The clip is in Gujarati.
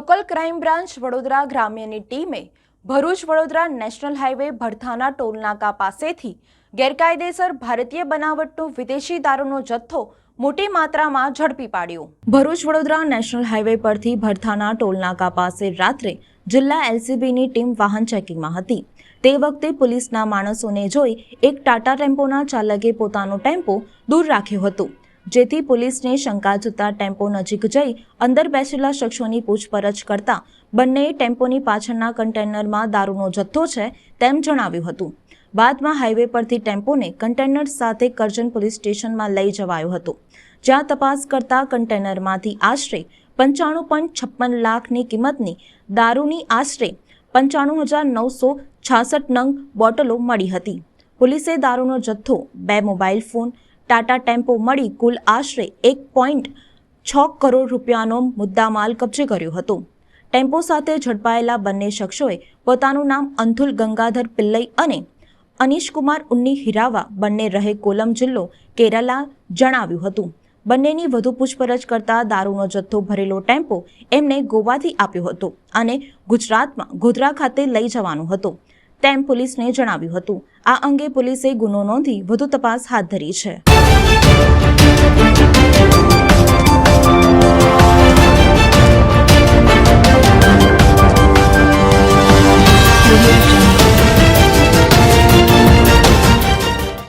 લોકલ ક્રાઇમ બ્રાન્ચ વડોદરા ગ્રામ્યની ટીમે ભરૂચ વડોદરા નેશનલ હાઈવે ભરથાના ટોલનાકા પાસેથી ગેરકાયદેસર ભારતીય બનાવટનો વિદેશી દારૂનો જથ્થો મોટી માત્રામાં ઝડપી પાડ્યો. ભરૂચ વડોદરા નેશનલ હાઈવે પરથી ભરથાના ટોલનાકા પાસે રાત્રે જિલ્લા એલસીબીની ટીમ વાહન ચેકિંગમાં હતી. તે વખતે પોલીસના માણસોને જોઈ એક ટાટા ટેમ્પોના ચાલકે પોતાનો ટેમ્પો દૂર રાખ્યો હતો. જેથી પોલીસને શંકા જતા ટેમ્પો નજીક જઈ અંદર બેસેલા શખ્સોની પૂછપરછ કરતા બંને ટેમ્પોની પાછળના કન્ટેનરમાં દારૂનો જથ્થો છે તેમ જણાવ્યું હતું. બાદમાં હાઈવે પરથી ટેમ્પોને કન્ટેનર સાથે કરજણ પોલીસ સ્ટેશનમાં લઈ જવાયો હતો. જ્યાં તપાસ કરતા કન્ટેનરમાંથી આશરે પંચાણું પોઈન્ટ છપ્પન લાખની કિંમતની દારૂની આશરે પંચાણું હજાર નવસો છાસઠ નંગ બોટલો મળી હતી. પોલીસે દારૂનો જથ્થો, બે મોબાઈલ ફોન ટાટા ટેમ્પો મળી કુલ આશરે એક પોઈન્ટ છ કરોડ રૂપિયાનો મુદ્દામાલ કબજે કર્યો હતો. ટેમ્પો સાથે ઝડપાયેલા બંને શખ્સોએ પોતાનું નામ અંથુલ ગંગાધર પિલ્લઈ અને અનીશકુમાર ઉન્ની હિરાવા બંને રહે કોલમ જિલ્લો કેરાલા જણાવ્યું હતું. બંનેની વધુ પૂછપરછ કરતા દારૂનો જથ્થો ભરેલો ટેમ્પો એમને ગોવાથી આપ્યો હતો અને ગુજરાતમાં ગોધરા ખાતે લઈ જવાનો હતો. તેમ પોલીસને જણાવ્યું હતું. આ અંગે પોલીસે ગુનો નોંધી વધુ તપાસ હાથ ધરી છે.